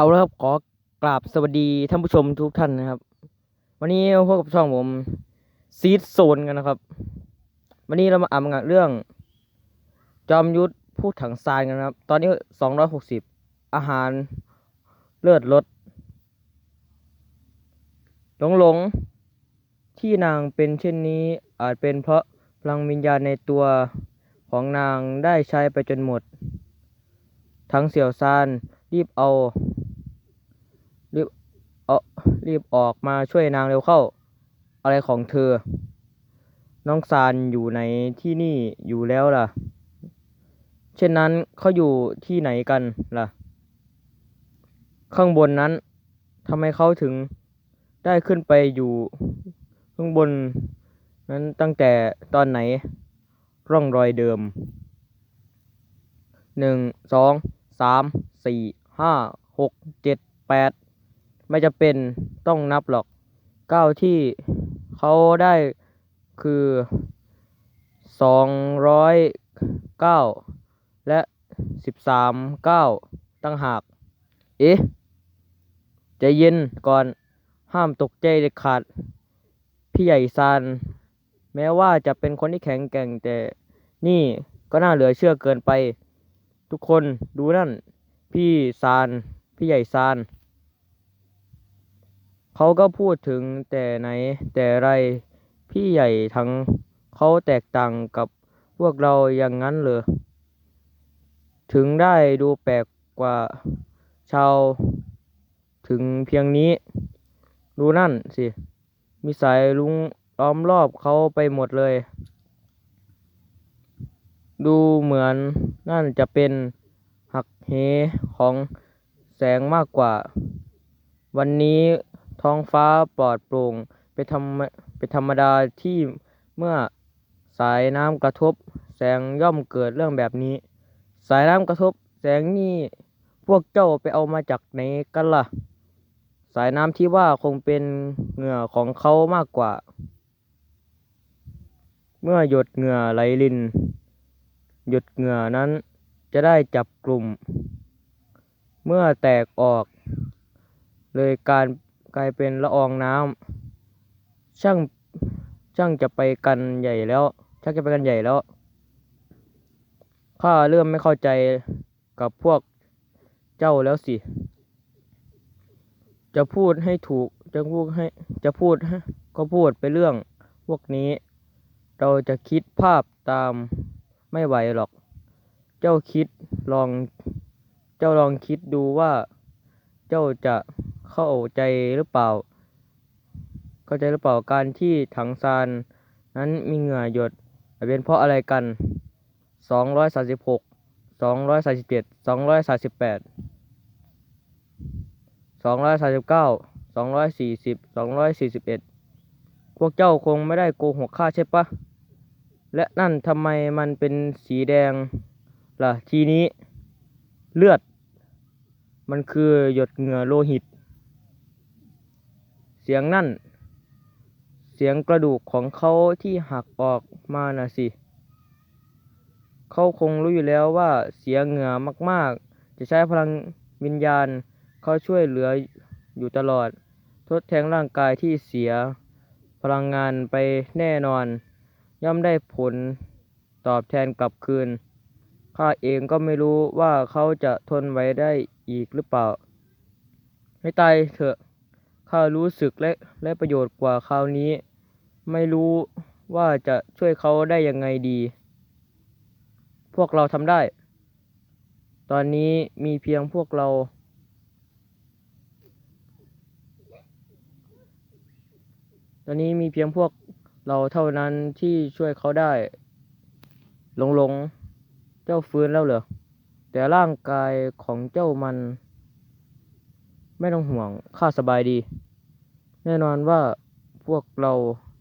เอาละครับขอกราบสวัสดีท่านผู้ชมทุกท่านนะครับ วันนี้พบกับช่องผมซีดโซนกันนะครับ วันนี้เรามาอ่านงานเรื่อง จอมยุทธพูดถังซานกันนะครับ ตอนนี้สองร้อยหกสิบอาหารเลือดลดหลงหลงที่นางเป็นเช่นนี้อาจเป็นเพราะพลังวิญญาณในตัวของนางได้ใช้ไปจนหมด ทั้งเสี่ยวซานรีบเอา เอารีบออกมาช่วยนางเร็วเข้า อะไรของเธอ น้องซานอยู่ในที่นี่อยู่แล้วล่ะ เช่นนั้นเขาอยู่ที่ไหนกันล่ะ ข้างบนนั้นทำไมเขาถึงได้ขึ้นไปอยู่ข้างบนนั้นตั้งแต่ตอนไหนร่องรอยเดิมหนึ่งสองสามสี่ห้าหกเจ็ดแปด ไม่จะเป็นต้องนับหรอกก้าวที่เขาได้คือสองร้อยเก้าและสิบสามเก้าตั้งหาก เอ๊ะ ใจเย็นก่อนห้ามตกใจเด็ดขาด พี่ใหญ่ซานแม้ว่าจะเป็นคนที่แข็งแกร่งแต่นี่ก็น่าเหลือเชื่อเกินไป ทุกคนดูนั่น พี่ซาน พี่ใหญ่ซาน เขาก็พูดถึงแต่ไหนแต่ไร พี่ใหญ่ทั้ง เขาแตกต่างกับพวกเราอย่างนั้นเหรอ ถึงได้ดูแปลกกว่าชาว ถึงเพียงนี้ ดูนั่นสิ มีสายลุงล้อมรอบเขาไปหมดเลย ดูเหมือนนั่นจะเป็นหักเหของแสงมากกว่า วันนี้ ท้องฟ้าปลอดโปร่งเป็นธรรมเป็นธรรมดาที่เมื่อสายน้ำกระทบ แสงย่อมเกิดเรื่องแบบนี้ สายน้ำกระทบ แสงนี่พวกเจ้าไปเอามาจากไหนกันล่ะ สายน้ำที่ว่าคงเป็นเหงื่อของเขามากกว่า เมื่อหยดเหงื่อไหลลิน หยดเหงื่อนั้นจะได้จับกลุ่ม เมื่อแตกออก เลยการ กลายเป็นละอองน้ำช่างช่างจะไปกันใหญ่แล้วช่างจะไปกันใหญ่แล้วข้าเริ่มไม่เข้าใจกับพวกเจ้าแล้วสิ จะพูดให้ถูกจะพูดให้จะพูดก็พูดไปเรื่องพวกนี้ เราจะคิดภาพตามไม่ไหวหรอก เจ้าคิดลอง เจ้าลองคิดดูว่า เจ้าจะ เข้าใจหรือเปล่า เข้าใจหรือเปล่าการที่ถังซานนั้นมีเหงื่อหยดเป็นเพราะอะไรกันสองร้อยสามสิบหกสองร้อยสามสิบเจ็ดสองร้อยสามสิบแปดสองร้อยสามสิบเก้าสองร้อยสี่สิบสองร้อยสี่สิบเอ็ดพวกเจ้าคงไม่ได้โกหกข้าใช่ปะ และนั่นทำไมมันเป็นสีแดงล่ะทีนี้เลือด มันคือหยดเหงื่อโลหิต สียงนั่น เสียงกระดูกของเขาที่หักออกมาน่ะสิ เขาคงรู้อยู่แล้วว่าเสียเหงื่อมาก ๆ จะใช้พลังวิญญาณเขาช่วยเหลืออยู่ตลอด ทดแทนร่างกายที่เสียพลังงานไปแน่นอน ย่อมได้ผลตอบแทนกลับคืน ข้าเองก็ไม่รู้ว่าเขาจะทนไว้ได้อีกหรือเปล่าให้ตายเถอะ ข้ารู้สึกและและประโยชน์กว่าคราวนี้ ไม่รู้ว่าจะช่วยเขาได้ยังไงดี พวกเราทำได้ ตอนนี้มีเพียงพวกเรา ตอนนี้มีเพียงพวกเราเท่านั้นที่ช่วยเขาได้หลงหลงเจ้าฟื้นแล้วเหรอ แต่ร่างกายของเจ้ามัน ไม่ต้องห่วง ข้าสบายดี น่นอนว่าพวกเรา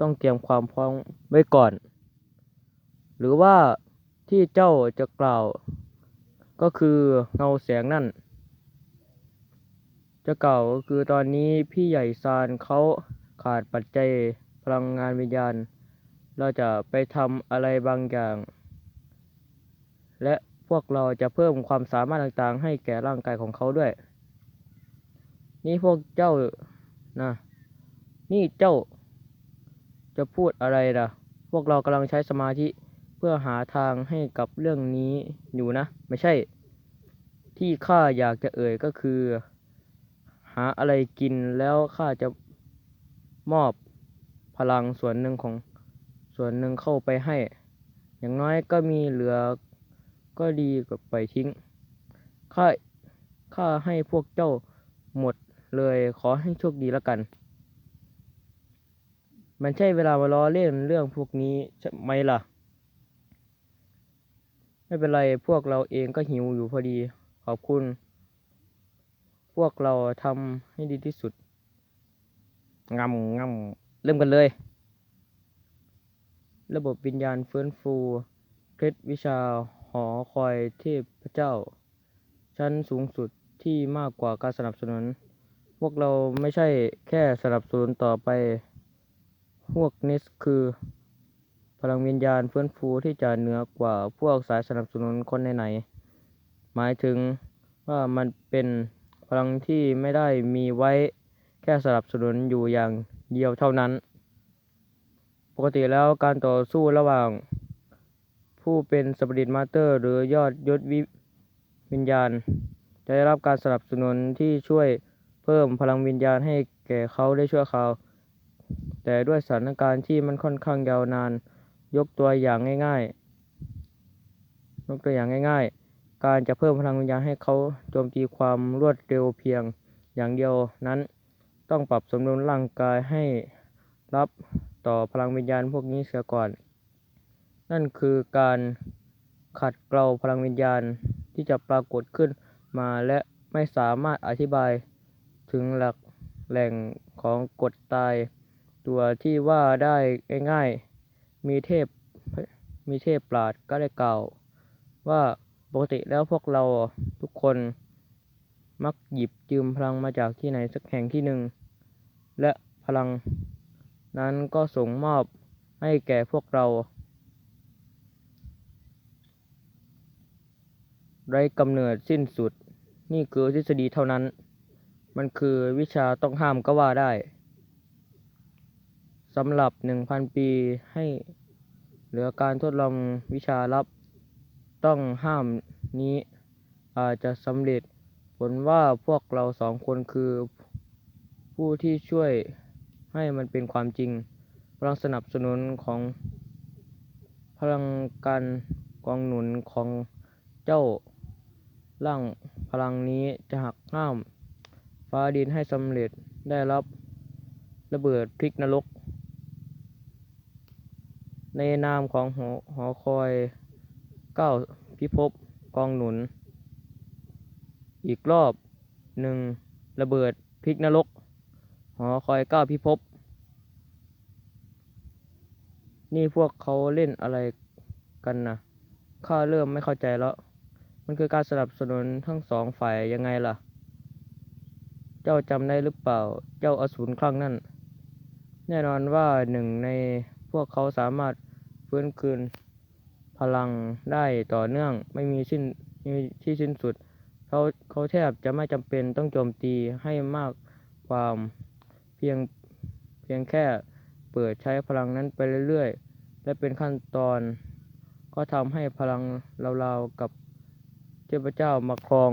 ต้องเตรียมความพร้อมไว้ก่อน หรือว่าที่เจ้าจะกล่าว ก็คือเงาแสงนั่น จะกล่าวก็คือตอนนี้พี่ใหญ่ซานเขาขาดปัจจัยพลังงานวิญญาณ เราจะไปทำอะไรบางอย่าง และพวกเราจะเพิ่มความสามารถต่างๆ ให้แก่ร่างกายของเขาด้วย นี่พวกเจ้านะ นี่เจ้า จะพูดอะไรล่ะ พวกเรากำลังใช้สมาธิเพื่อหาทางให้กับเรื่องนี้อยู่นะ ไม่ใช่ ที่ข้าอยากจะเอ่ยก็คือ หาอะไรกินแล้วข้าจะมอบพลังส่วนหนึ่งของส่วนหนึ่งเข้าไปให้ อย่างน้อยก็มีเหลือก็ดีกว่าไปทิ้ง ข้า ข้าให้พวกเจ้าหมดเลยขอให้โชคดีแล้วกัน มันใช่เวลามาล้อเล่นเรื่องพวกนี้ใช่ไหมล่ะ ไม่เป็นไรพวกเราเองก็หิวอยู่พอดี ขอบคุณ พวกเราทำให้ดีที่สุดงำงำเริ่มกันเลย ระบบวิญญาณเฟื้นฟูเคล็ดวิชาหอคอยเทพพระเจ้า ชั้นสูงสุดที่มากกว่าการสนับสนุน พวกเราไม่ใช่แค่สนับสนุนต่อไป พวกนี้คือ พลังวิญญาณเฟื้นฟูที่จะเหนือกว่าพวกสายสนับสนุนคนไหนๆหมายถึงว่ามันเป็นพลังที่ไม่ได้มีไว้แค่สนับสนุนอยู่อย่างเดียวเท่านั้น ปกติแล้วการต่อสู้ระหว่าง ผู้เป็นสปริตมาสเตอร์ หรือยอดยศวิวิญญาณ จะได้รับการสนับสนุนที่ช่วยเพิ่มพลังวิญญาณให้แก่เขาได้ชั่วคราว แต่ด้วยสถานการณ์ที่มันค่อนข้างยาวนาน ยกตัวอย่างง่าย ๆ ยกตัวอย่างง่าย ๆ การจะเพิ่มพลังวิญญาณให้เขาโจมตีความรวดเร็วเพียงอย่างเดียวนั้น ต้องปรับสมดุลร่างกายให้รับต่อพลังวิญญาณพวกนี้เสียก่อน นั่นคือการขัดเกลาพลังวิญญาณที่จะปรากฏขึ้นมาและไม่สามารถอธิบายถึงหลักแหล่งของกฎตาย ตัวที่ว่าได้ง่ายๆ มีเทพมีเทพปราดก็ได้กล่าว ว่าปกติแล้วพวกเราทุกคนมักหยิบยืมพลังมาจากที่ไหนสักแห่งที่หนึ่ง และพลังนั้นก็ส่งมอบให้แก่พวกเรา ไร้กำเนิดสิ้นสุด นี่คือทฤษฎีเท่านั้น มันคือวิชาต้องห้ามก็ว่าได้ สำหรับหนึ่งพันปีให้เหลือการทดลองวิชาลับ ต้องห้ามนี้อาจจะสำเร็จผลว่าพวกเราสองคนคือ ผู้ที่ช่วยให้มันเป็นความจริง พลังสนับสนุนของ พลังการกองหนุนของเจ้าร่างพลังนี้จะหักห้าม ฟ้าดินให้สำเร็จได้รับระเบิดพลิกนรก ในนามของหอหอคอยเก้าพิภพกองหนุน อีกรอบหนึ่งระเบิดพลิกนรก หอคอยเก้าพิภพนี่พวกเขาเล่นอะไรกันนะข้าเริ่มไม่เข้าใจแล้ว มันคือการสนับสนุนทั้งสองฝ่ายยังไงล่ะ เจ้าจำได้หรือเปล่า เจ้าอสูรครั้งนั้นแน่นอนว่าหนึ่งในพวกเขาสามารถ ฟื้นคืน พลังได้ต่อเนื่อง ไม่มีสิ้นไม่มีที่สิ้นสุด เขาเขาแทบจะไม่จำเป็นต้องโจมตีให้มากความเพียงเพียงแค่เปิดใช้พลังนั้นไปเรื่อยๆ และเป็นขั้นตอน ก็ทำให้พลังราวๆกับเทพเจ้ามาครอง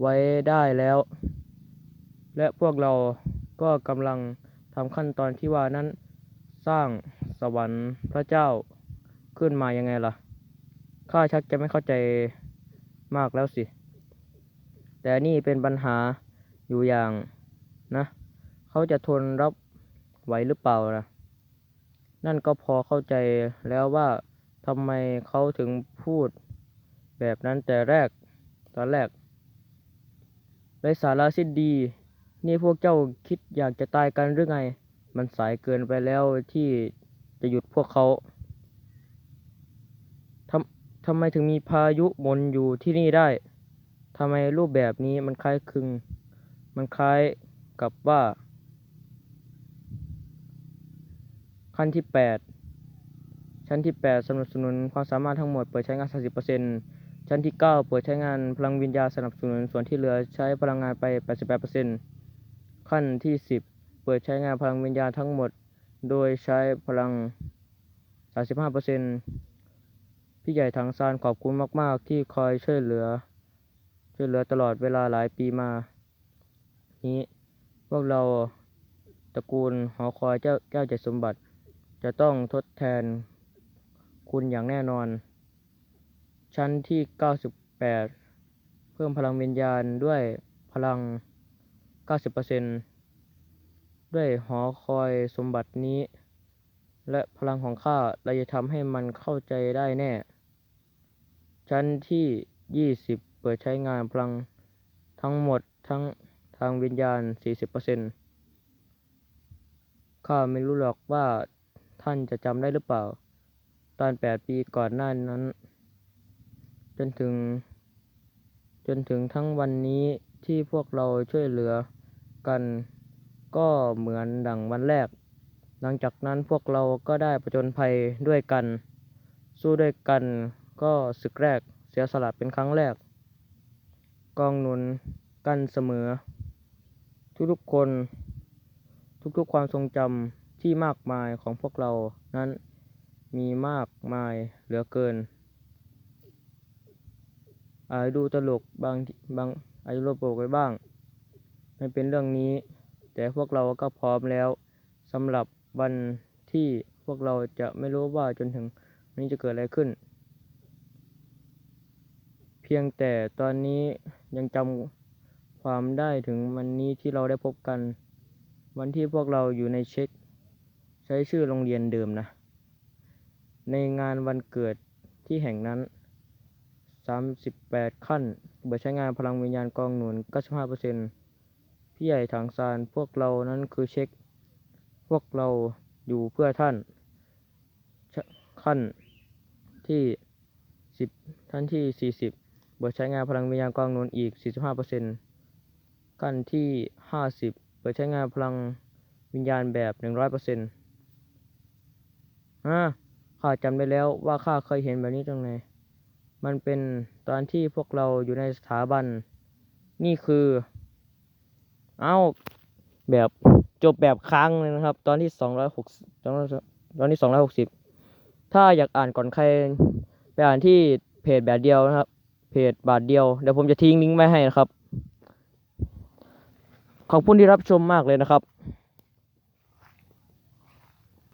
ไว้ได้แล้ว และพวกเราก็กำลังทำขั้นตอนที่ว่านั้นสร้าง สวรรค์พระเจ้าขึ้นมายังไงล่ะ ข้าชักจะไม่เข้าใจมากแล้วสิ แต่นี่เป็นปัญหาอยู่อย่างนะ เขาจะทนรับไหวหรือเปล่าล่ะนั่นก็พอเข้าใจแล้วว่าทำไมเขาถึงพูดแบบนั้นแต่แรกตอนแรกไรสาระสิ้นดี นี่พวกเจ้าคิดอยากจะตายกันหรือไง มันสายเกินไปแล้วที่ จะหยุดพวกเขาทำทำไมถึงมีพายุมนอยู่ที่นี่ได้ทำไมรูปแบบนี้มันคล้ายคลึง มันคล้ายกับว่า ขั้นที่แปดชั้นที่แปดสนับสนุนความสามารถทั้งหมดเปิดใช้งาน 30%ชชั้นที่เก้าเปิดใช้งานพลังวิญญาณสนับสนุนส่วนที่เหลือใช้พลังงานไป 88%ขั้นที่สิบเปิดใช้งานพลังวิญญาณทั้งหมด โดยใช้พลัง 35%พี่ใหญ่ถังซานขอบคุณมาก ๆ ที่คอยช่วยเหลือ ช่วยเหลือตลอดเวลาหลายปีมา นี้พวกเราตระกูลหอคอยเจ้าเจ้าเจ็ดสมบัติ จะต้องทดแทนคุณอย่างแน่นอน ชั้นที่ 98 เพิ่มพลังวิญญาณด้วยพลัง 90% ด้วยหอคอยสมบัตินี้ และพลังของข้าเราจะทำให้มันเข้าใจได้แน่ ชั้นที่ 20 เปิดใช้งานพลังทั้งหมดทั้งทางวิญญาณ 40%ข้าไม่รู้หรอกว่าท่านจะจำได้หรือเปล่า ตอน 8 ปีก่อนหน้านั้น จนถึง จนถึงทั้งวันนี้ที่พวกเราช่วยเหลือกัน ก็เหมือนดังวันแรก หลังจากนั้นพวกเราก็ได้ผจญภัยด้วยกัน สู้ด้วยกันก็ศึกแรกเสียสละเป็นครั้งแรก กองหนุนกันเสมอ ทุกๆคน ทุกๆความทรงจำที่มากมายของพวกเรานั้นมีมากมายเหลือเกินอาจดูตลกบางบางอาจจะลบโลกไปบ้าง ไม่เป็นเรื่องนี้ แต่พวกเราก็พร้อมแล้วสำหรับวันที่พวกเราจะไม่รู้ว่าจนถึงวันนี้จะเกิดอะไรขึ้น เพียงแต่ตอนนี้ยังจำความได้ถึงวันนี้ที่เราได้พบกัน วันที่พวกเราอยู่ในเช็ค ใช้ชื่อโรงเรียนเดิมนะ ในงานวันเกิดที่แห่งนั้น 38 ขั้นเปิดใช้งานพลังวิญญาณกองหนุน 95% พี่ใหญ่ถังซานพวกเรานั้นคือเช็ค พวกเราอยู่เพื่อท่าน ขั้นที่10ท่านที่40เปิดใช้งานพลังวิญญาณกองนุนอีก45%ขั้นที่50เปิดใช้งานพลังวิญญาณแบบ100%อ่าข้าจำได้แล้วว่าข้าเคยเห็นแบบนี้ตรงไหน มันเป็นตอนที่พวกเราอยู่ในสถาบัน นี่คือ เอ้าแบบจบแบบค้างเลยนะครับ ตอนที่สองร้อยหกตอนตอนที่สองร้อยหกสิบถ้าอยากอ่านก่อนใครไปอ่านที่เพจแบบเดียวนะครับ เพจบาทเดียวเดี๋ยวผมจะทิ้งลิงก์ไว้ให้นะครับ ขอบคุณที่รับชมมากเลยนะครับ